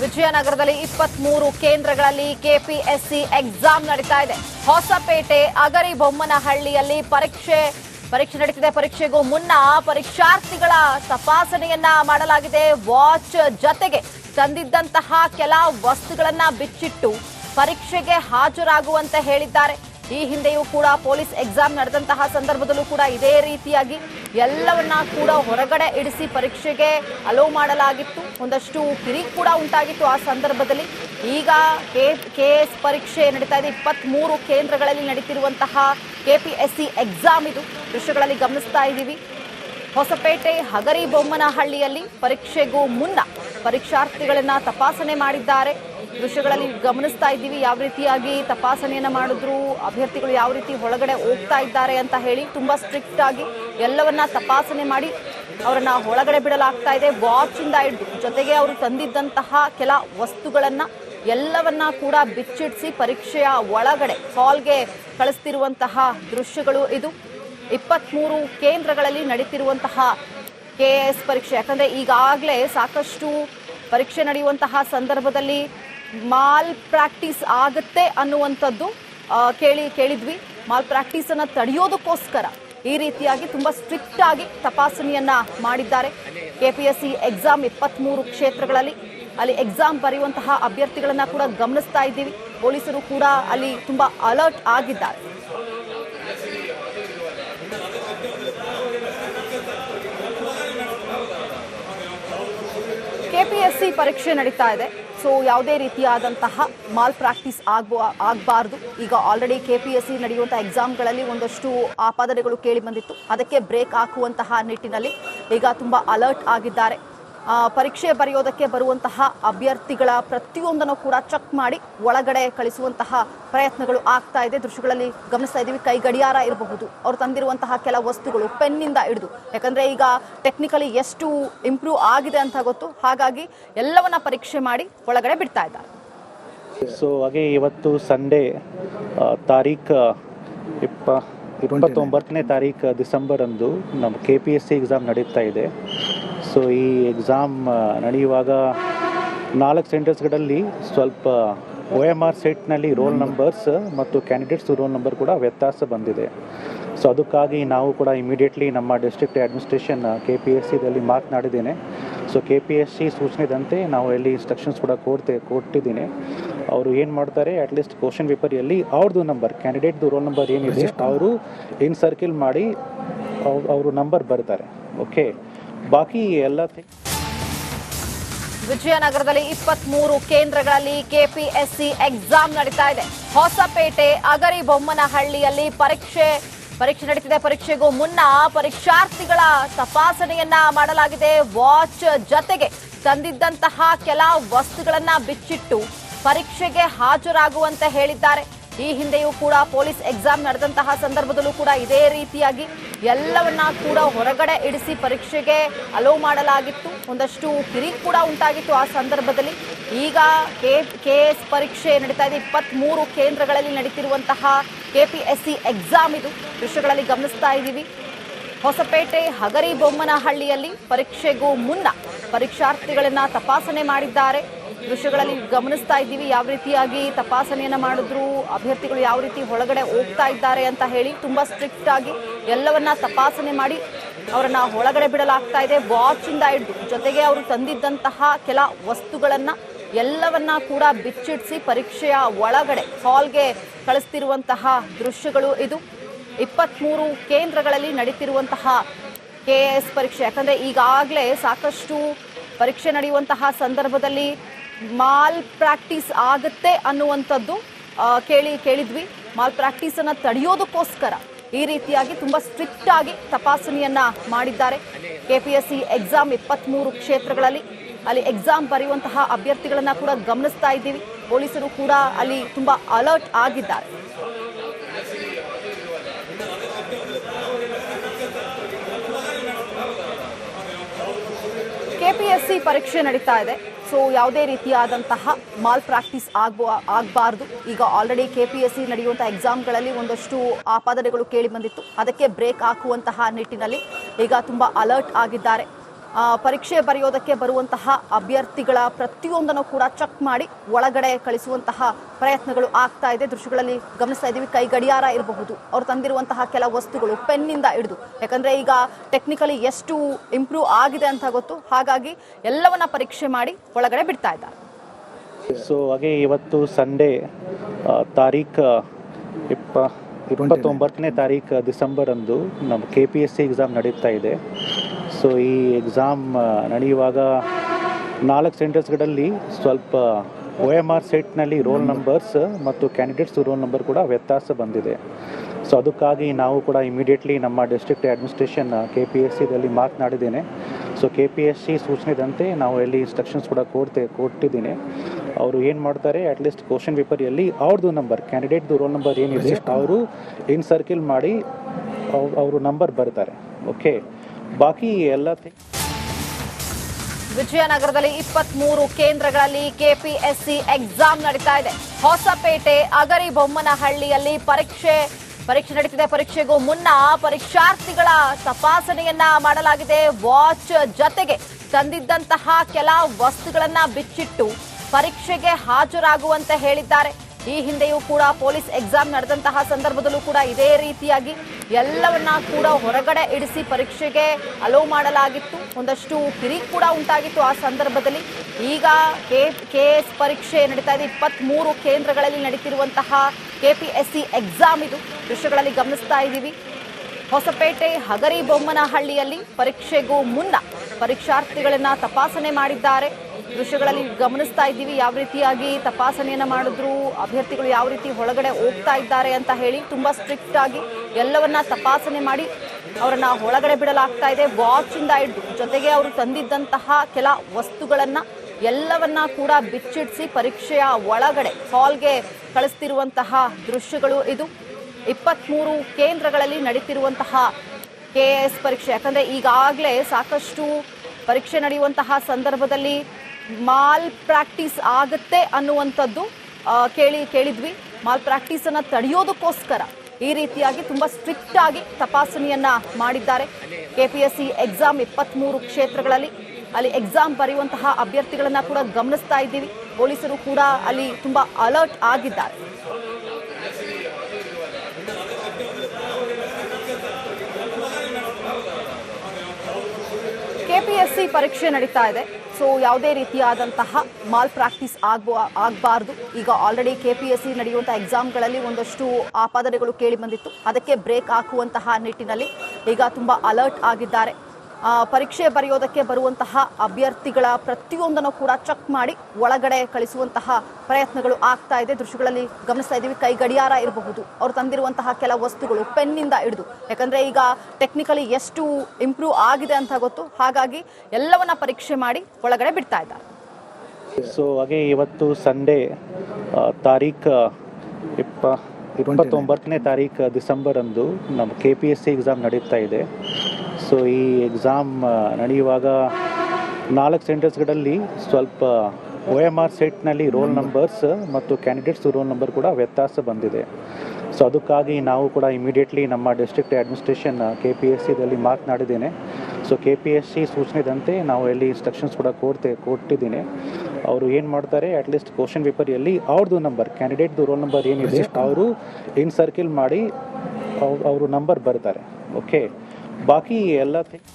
ವಿಜಯನಗರದಲ್ಲಿ ಇಪ್ಪತ್ಮೂರು ಕೇಂದ್ರಗಳಲ್ಲಿ KPSC exam ನಡೀತಾ ಇದೆ. ಹೊಸಪೇಟೆ ಅಗರಿ ಬೊಮ್ಮನಹಳ್ಳಿಯಲ್ಲಿ ಪರೀಕ್ಷೆ ಪರೀಕ್ಷೆ ನಡೀತಿದೆ. ಪರೀಕ್ಷೆಗೂ ಮುನ್ನ ಪರೀಕ್ಷಾರ್ಥಿಗಳ ತಪಾಸಣೆಯನ್ನ ಮಾಡಲಾಗಿದೆ. ವಾಚ್ ಜತೆಗೆ ತಂದಿದ್ದಂತಹ ಕೆಲ ವಸ್ತುಗಳನ್ನ ಬಿಚ್ಚಿಟ್ಟು ಪರೀಕ್ಷೆಗೆ ಹಾಜರಾಗುವಂತೆ ಹೇಳಿದ್ದಾರೆ. ಈ ಹಿಂದೆಯೂ ಕೂಡ ಪೊಲೀಸ್ ಎಕ್ಸಾಮ್ ನಡೆದಂತಹ ಸಂದರ್ಭದಲ್ಲೂ ಕೂಡ ಇದೇ ರೀತಿಯಾಗಿ ಎಲ್ಲವನ್ನ ಕೂಡ ಹೊರಗಡೆ ಇಡಿಸಿ ಪರೀಕ್ಷೆಗೆ ಅಲೋ ಮಾಡಲಾಗಿತ್ತು. ಒಂದಷ್ಟು ಕಿರಿ ಕೂಡ ಉಂಟಾಗಿತ್ತು ಆ ಸಂದರ್ಭದಲ್ಲಿ. ಈಗ ಕೆ ಎಸ್ ಪರೀಕ್ಷೆ ನಡೀತಾ ಇದೆ. ಇಪ್ಪತ್ತ್ಮೂರು ಕೇಂದ್ರಗಳಲ್ಲಿ ನಡೀತಿರುವಂತಹ K P S C exam ಇದು. ದೃಶ್ಯಗಳಲ್ಲಿ ಗಮನಿಸ್ತಾ ಇದ್ದೀವಿ. ಹೊಸಪೇಟೆ ಹಗರಿ ಬೊಮ್ಮನಹಳ್ಳಿಯಲ್ಲಿ ಪರೀಕ್ಷೆಗೂ ಮುನ್ನ ಪರೀಕ್ಷಾರ್ಥಿಗಳನ್ನು ತಪಾಸಣೆ ಮಾಡಿದ್ದಾರೆ. ದೃಶ್ಯಗಳಲ್ಲಿ ಗಮನಿಸ್ತಾ ಇದ್ದೀವಿ. ಯಾವ ರೀತಿಯಾಗಿ ತಪಾಸಣೆಯನ್ನು ಮಾಡಿದ್ರು, ಅಭ್ಯರ್ಥಿಗಳು ಯಾವ ರೀತಿ ಒಳಗಡೆ ಹೋಗ್ತಾ ಇದ್ದಾರೆ ಅಂತ ಹೇಳಿ ತುಂಬ ಸ್ಟ್ರಿಕ್ಟ್ ಆಗಿ ಎಲ್ಲವನ್ನ ತಪಾಸಣೆ ಮಾಡಿ ಅವರನ್ನ ಒಳಗಡೆ ಬಿಡಲಾಗ್ತಾ ಇದೆ. ವಾಚ್ ಇಂದ ಹಿಡಿದು ಜೊತೆಗೆ ಅವರು ತಂದಿದ್ದಂತಹ ಕೆಲ ವಸ್ತುಗಳನ್ನ ಎಲ್ಲವನ್ನ ಕೂಡ ಬಿಚ್ಚಿಡಿಸಿ ಪರೀಕ್ಷೆಯ ಒಳಗಡೆ ಹಾಲ್ಗೆ ಕಳಿಸ್ತಿರುವಂತಹ ದೃಶ್ಯಗಳು ಇದು. ಇಪ್ಪತ್ತ್ಮೂರು ಕೇಂದ್ರಗಳಲ್ಲಿ ನಡೀತಿರುವಂತಹ ಕೆ ಎಸ್ ಪರೀಕ್ಷೆ. ಯಾಕಂದರೆ ಈಗಾಗಲೇ ಸಾಕಷ್ಟು ಪರೀಕ್ಷೆ ನಡೆಯುವಂತಹ ಸಂದರ್ಭದಲ್ಲಿ ಮಾಲ್ ಪ್ರಾಕ್ಟೀಸ್ ಆಗುತ್ತೆ ಅನ್ನುವಂಥದ್ದು ಕೇಳಿ, ಕೇಳಿದ್ವಿ. ಮಾಲ್ ಪ್ರಾಕ್ಟೀಸನ್ನು ತಡೆಯೋದಕ್ಕೋಸ್ಕರ ಈ ರೀತಿಯಾಗಿ ತುಂಬ ಸ್ಟ್ರಿಕ್ಟ್ ಆಗಿ ತಪಾಸಣೆಯನ್ನ ಮಾಡಿದ್ದಾರೆ. K P S C exam ಇಪ್ಪತ್ತ್ಮೂರು ಕ್ಷೇತ್ರಗಳಲ್ಲಿ. ಅಲ್ಲಿ ಎಕ್ಸಾಮ್ ಬರೆಯುವಂತಹ ಅಭ್ಯರ್ಥಿಗಳನ್ನು ಕೂಡ ಗಮನಿಸ್ತಾ ಇದ್ದೀವಿ. ಪೊಲೀಸರು ಕೂಡ ಅಲ್ಲಿ ತುಂಬ ಅಲರ್ಟ್ ಆಗಿದ್ದಾರೆ. ಕೆಪಿಎಸ್ಸಿ ಪರೀಕ್ಷೆ ನಡೀತಾ ಇದೆ. ಸೊ ಯಾವುದೇ ರೀತಿಯಾದಂತಹ ಮಾಲ್ ಪ್ರಾಕ್ಟೀಸ್ ಆಗ್ಬೋ ಆಗಬಾರ್ದು. ಈಗ already K P S C ನಡೆಯುವಂಥ ಎಕ್ಸಾಮ್ಗಳಲ್ಲಿ ಒಂದಷ್ಟು ಆಪಾದನೆಗಳು ಕೇಳಿ ಬಂದಿತ್ತು. ಅದಕ್ಕೆ ಬ್ರೇಕ್ ಹಾಕುವಂತಹ ನಿಟ್ಟಿನಲ್ಲಿ ಈಗ ತುಂಬ ಅಲರ್ಟ್ ಆಗಿದ್ದಾರೆ. ಪರೀಕ್ಷೆ ಬರೆಯೋದಕ್ಕೆ ಬರುವಂತಹ ಅಭ್ಯರ್ಥಿಗಳ ಪ್ರತಿಯೊಂದನ್ನು ಕೂಡ ಚೆಕ್ ಮಾಡಿ ಒಳಗಡೆ ಕಳಿಸುವಂತಹ ಪ್ರಯತ್ನಗಳು ಆಗ್ತಾ ಇದೆ. ದೃಶ್ಯಗಳಲ್ಲಿ ಗಮನಿಸ್ತಾ ಇದ್ದೀವಿ, ಕೈ ಗಡಿಯಾರ ಇರಬಹುದು. ಅವ್ರು ತಂದಿರುವಂತಹ ಕೆಲ ವಸ್ತುಗಳು ಪೆನ್ನಿಂದ ಹಿಡಿದು. ಯಾಕಂದರೆ ಈಗ ಟೆಕ್ನಿಕಲಿ ಎಷ್ಟು ಇಂಪ್ರೂವ್ ಆಗಿದೆ ಅಂತ ಗೊತ್ತು. ಹಾಗಾಗಿ ಎಲ್ಲವನ್ನ ಪರೀಕ್ಷೆ ಮಾಡಿ ಒಳಗಡೆ ಬಿಡ್ತಾ ಇದ್ದಾರೆ. ಸೊ ಹಾಗೆ ಇವತ್ತು ಸಂಡೇ ತಾರೀಖ ಇಪ್ಪ, ಇಪ್ಪತ್ತೊಂಬತ್ತನೇ ತಾರೀಕು ಡಿಸೆಂಬರ್ ಅಂದು ನಮ್ಮ K P S C exam ನಡೀತಾ ಇದೆ. ಸೊ ಈ ಎಕ್ಸಾಮ್ ನಡೆಯುವಾಗ ನಾಲ್ಕು ಸೆಂಟರ್ಸ್ಗಳಲ್ಲಿ ಸ್ವಲ್ಪ ಒ ಎಂ ಆರ್ ಸೆಟ್ನಲ್ಲಿ ರೋಲ್ ನಂಬರ್ಸ್ ಮತ್ತು ಕ್ಯಾಂಡಿಡೇಟ್ಸ್ ರೋಲ್ ನಂಬರ್ ಕೂಡ ವ್ಯತ್ಯಾಸ ಬಂದಿದೆ. ಸೊ ಅದಕ್ಕಾಗಿ ನಾವು ಕೂಡ ಇಮಿಡಿಯೇಟ್ಲಿ ನಮ್ಮ district administration K P S ಸಿದಲ್ಲಿ ಮಾತನಾಡಿದ್ದೇನೆ so K P S C ಸೂಚನೆದಂತೆ ನಾವು ಎಲ್ಲಿ ಇನ್ಸ್ಟ್ರಕ್ಷನ್ಸ್ ಕೂಡ ಕೊಡ್ತೆ ಕೊಟ್ಟಿದ್ದೀನಿ. ಅವರು ಏನು ಮಾಡ್ತಾರೆ ಅಟ್ಲೀಸ್ಟ್ ಕ್ವಶನ್ ಪೇಪರ್ ಎಲ್ಲಿ ಅವ್ರದ್ದು ನಂಬರ್ ಕ್ಯಾಂಡಿಡೇಟ್ದು ರೋಲ್ ನಂಬರ್ ಏನಿದೆ ಅವರು ಇನ್ ಸರ್ಕಲ್ ಮಾಡಿ ಅವ್ರು ಅವರು ನಂಬರ್ ಬರ್ತಾರೆ. ಓಕೆ ಬಾಕಿ ಎಲ್ಲ ವಿಜಯನಗರದಲ್ಲಿ ವಿಜಯನಗರದಲ್ಲಿ ಇಪ್ಪತ್ಮೂರು ಕೇಂದ್ರಗಳಲ್ಲಿ ಕೆಪಿಎಸ್ಸಿ ಎಕ್ಸಾಮ್ ನಡೀತಾ ಇದೆ. ಹೊಸಪೇಟೆ ಅಗರಿ ಬೊಮ್ಮನಹಳ್ಳಿಯಲ್ಲಿ ಪರೀಕ್ಷೆ ಪರೀಕ್ಷೆ ನಡೀತಿದೆ. ಪರೀಕ್ಷೆಗೂ ಮುನ್ನ ಪರೀಕ್ಷಾರ್ಥಿಗಳ ತಪಾಸಣೆಯನ್ನ ಮಾಡಲಾಗಿದೆ. ವಾಚ್ ಜತೆಗೆ ತಂದಿದ್ದಂತಹ ಕೆಲ ವಸ್ತುಗಳನ್ನ ಬಿಚ್ಚಿಟ್ಟು ಪರೀಕ್ಷೆಗೆ ಹಾಜರಾಗುವಂತೆ ಹೇಳಿದ್ದಾರೆ. ಈ ಹಿಂದೆಯೂ ಕೂಡ ಪೊಲೀಸ್ ಎಕ್ಸಾಮ್ ನಡೆದಂತಹ ಸಂದರ್ಭದಲ್ಲೂ ಕೂಡ ಇದೇ ರೀತಿಯಾಗಿ ಎಲ್ಲವನ್ನ ಕೂಡ ಹೊರಗಡೆ ಇಡಿಸಿ ಪರೀಕ್ಷೆಗೆ ಅಲೋ ಮಾಡಲಾಗಿತ್ತು. ಒಂದಷ್ಟು ಕಿರಿಕ್ ಕೂಡ ಉಂಟಾಗಿತ್ತು ಆ ಸಂದರ್ಭದಲ್ಲಿ. ಈಗ ಕೆ ಪರೀಕ್ಷೆ ನಡೀತಾ ಇದೆ. ಇಪ್ಪತ್ತ್ಮೂರು ಕೇಂದ್ರಗಳಲ್ಲಿ ನಡೀತಿರುವಂತಹ ಕೆ ಎಕ್ಸಾಮ್ ಇದು. ದೃಶ್ಯಗಳಲ್ಲಿ ಗಮನಿಸ್ತಾ ಇದ್ದೀವಿ. ಹೊಸಪೇಟೆ ಹಗರಿ ಬೊಮ್ಮನಹಳ್ಳಿಯಲ್ಲಿ ಪರೀಕ್ಷೆಗೂ ಮುನ್ನ ಪರೀಕ್ಷಾರ್ಥಿಗಳನ್ನ ತಪಾಸಣೆ ಮಾಡಿದ್ದಾರೆ. ದೃಶ್ಯಗಳಲ್ಲಿ ಗಮನಿಸ್ತಾ ಇದ್ದೀವಿ. ಯಾವ ರೀತಿಯಾಗಿ ತಪಾಸಣೆಯನ್ನು ಮಾಡಿದ್ರು, ಅಭ್ಯರ್ಥಿಗಳು ಯಾವ ರೀತಿ ಒಳಗಡೆ ಹೋಗ್ತಾ ಇದ್ದಾರೆ ಅಂತ ಹೇಳಿ ತುಂಬ ಸ್ಟ್ರಿಕ್ಟ್ ಆಗಿ ಎಲ್ಲವನ್ನ ತಪಾಸಣೆ ಮಾಡಿ ಅವರನ್ನ ಒಳಗಡೆ ಬಿಡಲಾಗ್ತಾ ಇದೆ. ವಾಚ್ ಇಂದ ಹಿಡಿದು ಜೊತೆಗೆ ಅವರು ತಂದಿದ್ದಂತಹ ಕೆಲ ವಸ್ತುಗಳನ್ನ ಎಲ್ಲವನ್ನ ಕೂಡ ಬಿಚ್ಚಿಡಿಸಿ ಪರೀಕ್ಷೆಯ ಒಳಗಡೆ ಹಾಲ್ಗೆ ಕಳಿಸ್ತಿರುವಂತಹ ದೃಶ್ಯಗಳು ಇದು. ಇಪ್ಪತ್ತ್ಮೂರು ಕೇಂದ್ರಗಳಲ್ಲಿ ನಡೀತಿರುವಂತಹ ಕೆ ಎಸ್ ಪರೀಕ್ಷೆ. ಯಾಕಂದರೆ ಈಗಾಗಲೇ ಸಾಕಷ್ಟು ಪರೀಕ್ಷೆ ನಡೆಯುವಂತಹ ಸಂದರ್ಭದಲ್ಲಿ ಮಾಲ್ ಪ್ರಾಕ್ಟೀಸ್ ಆಗುತ್ತೆ ಅನ್ನುವಂಥದ್ದು ಕೇಳಿ ಕೇಳಿದ್ವಿ. ಮಾಲ್ ಪ್ರಾಕ್ಟೀಸನ್ನು ತಡೆಯೋದಕ್ಕೋಸ್ಕರ ಈ ರೀತಿಯಾಗಿ ತುಂಬ ಸ್ಟ್ರಿಕ್ಟ್ ಆಗಿ ತಪಾಸಣೆಯನ್ನು ಮಾಡಿದ್ದಾರೆ. K P S C exam ಇಪ್ಪತ್ತ್ಮೂರು ಕ್ಷೇತ್ರಗಳಲ್ಲಿ ಅಲ್ಲಿ ಎಕ್ಸಾಮ್ ಬರೆಯುವಂತಹ ಅಭ್ಯರ್ಥಿಗಳನ್ನು ಕೂಡ ಗಮನಿಸ್ತಾ ಇದ್ದೀವಿ. ಪೊಲೀಸರು ಕೂಡ ಅಲ್ಲಿ ತುಂಬ ಅಲರ್ಟ್ ಆಗಿದ್ದಾರೆ. ಕೆಪಿಎಸ್ಸಿ ಪರೀಕ್ಷೆ ನಡೀತಾ ಇದೆ. ಸೊ ಯಾವುದೇ ರೀತಿಯಾದಂತಹ ಮಾಲ್ ಪ್ರಾಕ್ಟೀಸ್ ಆಗ್ಬೋ ಆಗಬಾರ್ದು. ಈಗ ಆಲ್ರೆಡಿ ಕೆಪಿಎಸ್ಸಿ ನಡೆಯುವಂತಹ ಎಕ್ಸಾಮ್ಗಳಲ್ಲಿ ಒಂದಷ್ಟು ಆಪಾದನೆಗಳು ಕೇಳಿ ಬಂದಿತ್ತು. ಅದಕ್ಕೆ ಬ್ರೇಕ್ ಹಾಕುವಂತಹ ನಿಟ್ಟಿನಲ್ಲಿ ಈಗ ತುಂಬ ಅಲರ್ಟ್ ಆಗಿದ್ದಾರೆ. ಪರೀಕ್ಷೆ ಬರೆಯೋದಕ್ಕೆ ಬರುವಂತಹ ಅಭ್ಯರ್ಥಿಗಳ ಪ್ರತಿಯೊಂದನ್ನು ಕೂಡ ಚೆಕ್ ಮಾಡಿ ಒಳಗಡೆ ಕಳಿಸುವಂತಹ ಪ್ರಯತ್ನಗಳು ಆಗ್ತಾ ಇದೆ. ದೃಶ್ಯಗಳಲ್ಲಿ ಗಮನಿಸ್ತಾ ಇದ್ದೀವಿ, ಕೈ ಗಡಿಯಾರ ಇರಬಹುದು. ಅವ್ರು ತಂದಿರುವಂತಹ ಕೆಲ ವಸ್ತುಗಳು ಪೆನ್ನಿಂದ ಹಿಡಿದು. ಯಾಕಂದರೆ ಈಗ ಟೆಕ್ನಿಕಲಿ ಎಷ್ಟು ಇಂಪ್ರೂವ್ ಆಗಿದೆ ಅಂತ ಗೊತ್ತು. ಹಾಗಾಗಿ ಎಲ್ಲವನ್ನ ಪರೀಕ್ಷೆ ಮಾಡಿ ಒಳಗಡೆ ಬಿಡ್ತಾ ಇದ್ದಾರೆ. ಸೊ ಹಾಗೆ ಇವತ್ತು ಸಂಡೇ ತಾರೀಖ ಇಪ್ಪ, ಇಪ್ಪತ್ತೊಂಬತ್ತನೇ ತಾರೀಕು ಡಿಸೆಂಬರ್ ಅಂದು ನಮ್ಮ K P S C exam ನಡೀತಾ ಇದೆ. ಸೊ ಈ ಎಕ್ಸಾಮ್ ನಡೆಯುವಾಗ ನಾಲ್ಕು ಸೆಂಟರ್ಸ್ಗಳಲ್ಲಿ ಸ್ವಲ್ಪ ಒ ಎಂ ಆರ್ ಸೆಟ್ನಲ್ಲಿ ರೋಲ್ ನಂಬರ್ಸ್ ಮತ್ತು ಕ್ಯಾಂಡಿಡೇಟ್ಸ್ ರೋಲ್ ನಂಬರ್ ಕೂಡ ವ್ಯತ್ಯಾಸ ಬಂದಿದೆ. ಸೊ ಅದಕ್ಕಾಗಿ ನಾವು ಕೂಡ ಇಮಿಡಿಯೇಟ್ಲಿ ನಮ್ಮ district administration K P S ಸಿದಲ್ಲಿ ಮಾತನಾಡಿದ್ದೇನೆ. So K P S C ಸೂಚನೆದಂತೆ ನಾವು ಎಲ್ಲಿ ಇನ್ಸ್ಟ್ರಕ್ಷನ್ಸ್ ಕೂಡ ಕೊಡ್ತೆ ಕೊಟ್ಟಿದ್ದೀನಿ. ಅವರು ಏನು ಮಾಡ್ತಾರೆ ಅಟ್ಲೀಸ್ಟ್ ಕ್ವಶನ್ ಪೇಪರಲ್ಲಿ ಅವ್ರದ್ದು ನಂಬರ್ ಕ್ಯಾಂಡಿಡೇಟ್ದು ರೋಲ್ ನಂಬರ್ ಏನಿದೆ ಅವರು ಇನ್ ಸರ್ಕಿಲ್ ಮಾಡಿ ಅವರು ನಂಬರ್ ಬರ್ತಾರೆ. ಓಕೆ ಬಾಕಿ ಎಲ್ಲ ವಿಜಯನಗರದಲ್ಲಿ ಇಪ್ಪತ್ಮೂರು ಕೇಂದ್ರಗಳಲ್ಲಿ ಕೆಪಿಎಸ್ಸಿ ಎಕ್ಸಾಮ್ ನಡೀತಾ ಇದೆ. ಹೊಸಪೇಟೆ ಅಗರಿ ಬೊಮ್ಮನಹಳ್ಳಿಯಲ್ಲಿ ಪರೀಕ್ಷೆ ಪರೀಕ್ಷೆ ನಡೀತಿದೆ. ಪರೀಕ್ಷೆಗೂ ಮುನ್ನ ಪರೀಕ್ಷಾರ್ಥಿಗಳ ತಪಾಸಣೆಯನ್ನ ಮಾಡಲಾಗಿದೆ. ವಾಚ್ ಜತೆಗೆ ತಂದಿದ್ದಂತಹ ಕೆಲ ವಸ್ತುಗಳನ್ನ ಬಿಚ್ಚಿಟ್ಟು ಪರೀಕ್ಷೆಗೆ ಹಾಜರಾಗುವಂತೆ ಹೇಳಿದ್ದಾರೆ. ಈ ಹಿಂದೆಯೂ ಕೂಡ ಪೊಲೀಸ್ ಎಕ್ಸಾಮ್ ನಡೆದಂತಹ ಸಂದರ್ಭದಲ್ಲೂ ಕೂಡ ಇದೇ ರೀತಿಯಾಗಿ ಎಲ್ಲವನ್ನ ಕೂಡ ಹೊರಗಡೆ ಇಡಿಸಿ ಪರೀಕ್ಷೆಗೆ ಅಲೋ ಮಾಡಲಾಗಿತ್ತು. ಒಂದಷ್ಟು ಕಿರಿಕ್ ಕೂಡ ಉಂಟಾಗಿತ್ತು ಆ ಸಂದರ್ಭದಲ್ಲಿ. ಈಗ ಕೆ ಪರೀಕ್ಷೆ ನಡೀತಾ ಇದೆ. ಇಪ್ಪತ್ತ್ಮೂರು ಕೇಂದ್ರಗಳಲ್ಲಿ ನಡೀತಿರುವಂತಹ ಕೆ ಎಕ್ಸಾಮ್ ಇದು. ದೃಶ್ಯಗಳಲ್ಲಿ ಗಮನಿಸ್ತಾ ಇದ್ದೀವಿ. ಹೊಸಪೇಟೆ ಹಗರಿ ಬೊಮ್ಮನಹಳ್ಳಿಯಲ್ಲಿ ಪರೀಕ್ಷೆಗೂ ಮುನ್ನ ಪರೀಕ್ಷಾರ್ಥಿಗಳನ್ನು ತಪಾಸಣೆ ಮಾಡಿದ್ದಾರೆ. ದೃಶ್ಯಗಳಲ್ಲಿ ಗಮನಿಸ್ತಾ ಇದ್ದೀವಿ. ಯಾವ ರೀತಿಯಾಗಿ ತಪಾಸಣೆಯನ್ನು ಮಾಡಿದ್ರು, ಅಭ್ಯರ್ಥಿಗಳು ಯಾವ ರೀತಿ ಒಳಗಡೆ ಹೋಗ್ತಾ ಇದ್ದಾರೆ ಅಂತ ಹೇಳಿ ತುಂಬ ಸ್ಟ್ರಿಕ್ಟ್ ಆಗಿ ಎಲ್ಲವನ್ನ ತಪಾಸಣೆ ಮಾಡಿ ಅವರನ್ನ ಒಳಗಡೆ ಬಿಡಲಾಗ್ತಾ ಇದೆ. ವಾಚಿಂದ ಹಿಡಿದು ಜೊತೆಗೆ ಅವರು ತಂದಿದ್ದಂತಹ ಕೆಲ ವಸ್ತುಗಳನ್ನ ಎಲ್ಲವನ್ನ ಕೂಡ ಬಿಚ್ಚಿಡಿಸಿ ಪರೀಕ್ಷೆಯ ಒಳಗಡೆ ಹಾಲ್ಗೆ ಕಳಿಸ್ತಿರುವಂತಹ ದೃಶ್ಯಗಳು ಇದು. ಇಪ್ಪತ್ತ್ಮೂರು ಕೇಂದ್ರಗಳಲ್ಲಿ ನಡೀತಿರುವಂತಹ ಕೆ ಎಸ್ ಪರೀಕ್ಷೆ. ಯಾಕಂದರೆ ಈಗಾಗಲೇ ಸಾಕಷ್ಟು ಪರೀಕ್ಷೆ ನಡೆಯುವಂತಹ ಸಂದರ್ಭದಲ್ಲಿ ಮಾಲ್ ಪ್ರಾಕ್ಟೀಸ್ ಆಗುತ್ತೆ ಅನ್ನುವಂಥದ್ದು ಕೇಳಿ, ಕೇಳಿದ್ವಿ. ಮಾಲ್ ಪ್ರಾಕ್ಟೀಸನ್ನು ತಡೆಯೋದಕ್ಕೋಸ್ಕರ ಈ ರೀತಿಯಾಗಿ ತುಂಬ ಸ್ಟ್ರಿಕ್ಟ್ ಆಗಿ ತಪಾಸಣೆಯನ್ನ ಮಾಡಿದ್ದಾರೆ. K P S C exam ಇಪ್ಪತ್ತ್ಮೂರು ಕ್ಷೇತ್ರಗಳಲ್ಲಿ. ಅಲ್ಲಿ ಎಕ್ಸಾಮ್ ಬರೆಯುವಂತಹ ಅಭ್ಯರ್ಥಿಗಳನ್ನು ಕೂಡ ಗಮನಿಸ್ತಾ ಇದ್ದೀವಿ. ಪೊಲೀಸರು ಕೂಡ ಅಲ್ಲಿ ತುಂಬ ಅಲರ್ಟ್ ಆಗಿದ್ದಾರೆ. ಕೆಪಿಎಸ್ಸಿ ಪರೀಕ್ಷೆ ನಡೀತಾ ಇದೆ. ಸೊ ಯಾವುದೇ ರೀತಿಯಾದಂತಹ ಮಾಲ್ ಪ್ರಾಕ್ಟೀಸ್ ಆಗ್ಬ ಆಗಬಾರ್ದು. ಈಗ already K P S C ನಡೆಯುವಂತಹ ಎಕ್ಸಾಮ್ಗಳಲ್ಲಿ ಒಂದಷ್ಟು ಆಪಾದನೆಗಳು ಕೇಳಿ ಬಂದಿತ್ತು. ಅದಕ್ಕೆ ಬ್ರೇಕ್ ಹಾಕುವಂತಹ ನಿಟ್ಟಿನಲ್ಲಿ ಈಗ ತುಂಬ ಅಲರ್ಟ್ ಆಗಿದ್ದಾರೆ. ಪರೀಕ್ಷೆ ಬರೆಯೋದಕ್ಕೆ ಬರುವಂತಹ ಅಭ್ಯರ್ಥಿಗಳ ಪ್ರತಿಯೊಂದನ್ನು ಕೂಡ ಚೆಕ್ ಮಾಡಿ ಒಳಗಡೆ ಕಳಿಸುವಂತಹ ಪ್ರಯತ್ನಗಳು ಆಗ್ತಾ ಇದೆ. ದೃಶ್ಯಗಳಲ್ಲಿ ಗಮನಿಸ್ತಾ ಇದ್ದೀವಿ, ಕೈ ಗಡಿಯಾರ ಇರಬಹುದು. ಅವರು ತಂದಿರುವಂತಹ ಕೆಲ ವಸ್ತುಗಳು ಪೆನ್ನಿಂದ ಹಿಡಿದು. ಯಾಕಂದ್ರೆ ಈಗ ಟೆಕ್ನಿಕಲಿ ಎಷ್ಟು ಇಂಪ್ರೂವ್ ಆಗಿದೆ ಅಂತ ಗೊತ್ತು. ಹಾಗಾಗಿ ಎಲ್ಲವನ್ನ ಪರೀಕ್ಷೆ ಮಾಡಿ ಒಳಗಡೆ ಬಿಡ್ತಾ ಇದ್ದಾರೆ. ಸೊ ಹಾಗೆ ಇವತ್ತು ಸಂಡೇ ತಾರೀಖ ಇಪ್ಪ, ಇಪ್ಪತ್ತೊಂಬತ್ತನೇ ತಾರೀಕು ಡಿಸೆಂಬರ್ ಅಂದು ನಮ್ಮ K P S C exam ನಡೀತಾ ಇದೆ. ಸೊ ಈ ಎಕ್ಸಾಮ್ ನಡೆಯುವಾಗ ನಾಲ್ಕು ಸೆಂಟರ್ಸ್ಗಳಲ್ಲಿ ಸ್ವಲ್ಪ ಒ ಎಂ ಆರ್ ಸೆಟ್ನಲ್ಲಿ ರೋಲ್ ನಂಬರ್ಸ್ ಮತ್ತು ಕ್ಯಾಂಡಿಡೇಟ್ಸ್ ರೋಲ್ ನಂಬರ್ ಕೂಡ ವ್ಯತ್ಯಾಸ ಬಂದಿದೆ. ಸೊ ಅದಕ್ಕಾಗಿ ನಾವು ಕೂಡ ಇಮಿಡಿಯೇಟ್ಲಿ ನಮ್ಮ district administration K P S ಸಿದಲ್ಲಿ ಮಾತನಾಡಿದ್ದೇನೆ. So K P S C ಸೂಚನೆದಂತೆ ನಾವು ಎಲ್ಲಿ ಇನ್ಸ್ಟ್ರಕ್ಷನ್ಸ್ ಕೂಡ ಕೊಡ್ತೆ ಕೊಟ್ಟಿದ್ದೀನಿ. ಅವರು ಏನು ಮಾಡ್ತಾರೆ ಅಟ್ಲೀಸ್ಟ್ ಕ್ವಶನ್ ಪೇಪರಲ್ಲಿ ಅವ್ರದ್ದು ನಂಬರ್ ಕ್ಯಾಂಡಿಡೇಟ್ದು ರೋಲ್ ನಂಬರ್ ಏನಿದೆ ಅವರು ಇನ್ ಸರ್ಕಿಲ್ ಮಾಡಿ ಅವರು ನಂಬರ್ ಬರ್ತಾರೆ. ಓಕೆ ಬಾಕಿ ಎಲ್ಲ ಥಿಂಗ್